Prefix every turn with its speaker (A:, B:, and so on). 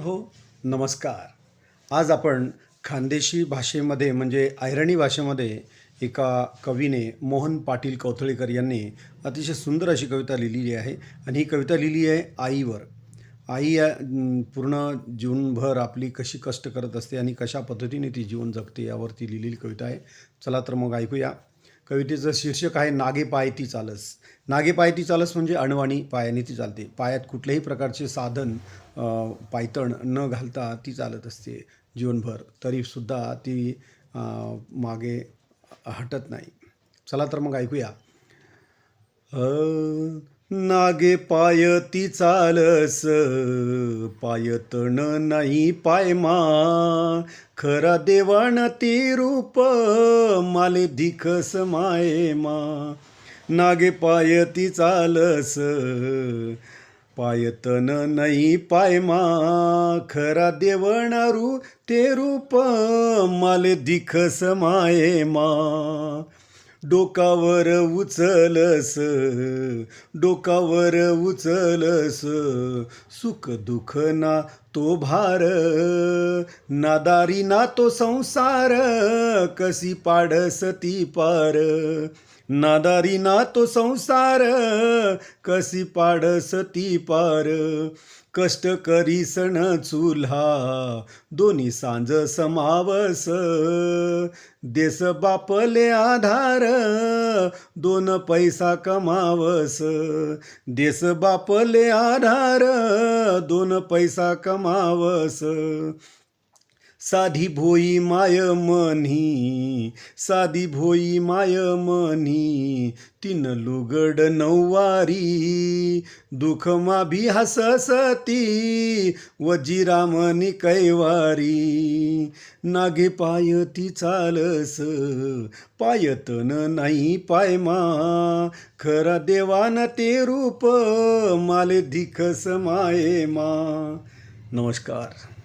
A: हो नमस्कार. आज आपण खानदेशी भाषेमध्ये म्हणजे आयरणी भाषेमध्ये एका कवीने मोहन पाटील कौथळेकर यांनी अतिशय सुंदर अशी कविता लिहिलेली आहे आणि ही कविता लिहिली आहे आईवर. आई या पूर्ण जीवनभर आपली कशी कष्ट करत असते आणि कशा पद्धतीने ती जीवन जगते यावरती लिहिलेली कविता आहे. चला तर मग ऐकूया. कवितेचं शीर्षक आहे नागे पाय ती चालस. नागे पाय ती चालस म्हणजे अणवाणी पायाने ती चालते. पायात कुठल्याही प्रकारचे साधन पायतण न घालता ती चालत असते जीवनभर. तरीसुद्धा ती मागे हटत नाही. चला तर मग ऐकूया. नागे पाय ती चालस पायतण नाही पायमा. खरा देवाण ती रूप माले दिखस मायमा. नागे पाय ती चालस पायतन नाही पायमा खरा देवणारू ते रूप माले दिखस मायेमा डोकावर उचलस डोकावर उचलस सुख दुख ना तो भार नादारी ना तो संसार कशी पाडस ती पार. नादारी ना तो संसार कशी पाडस ती पार. कष्ट करी सण चुल्हा दोन्ही सांज समावस. देस बापले आधार दोन पैसा कमावस. देस बापले आधार दोन पैसा कमावस. साधी भोई माय मनी साधी भोई माय मनी तीन लुगड नऊवारी दुख माभी हससती वजिरामनी कैवारी नागे पाय ती चालस पायतन नाही पायमा खरा देवान ते रूप माले दिखस मायेमा नमस्कार.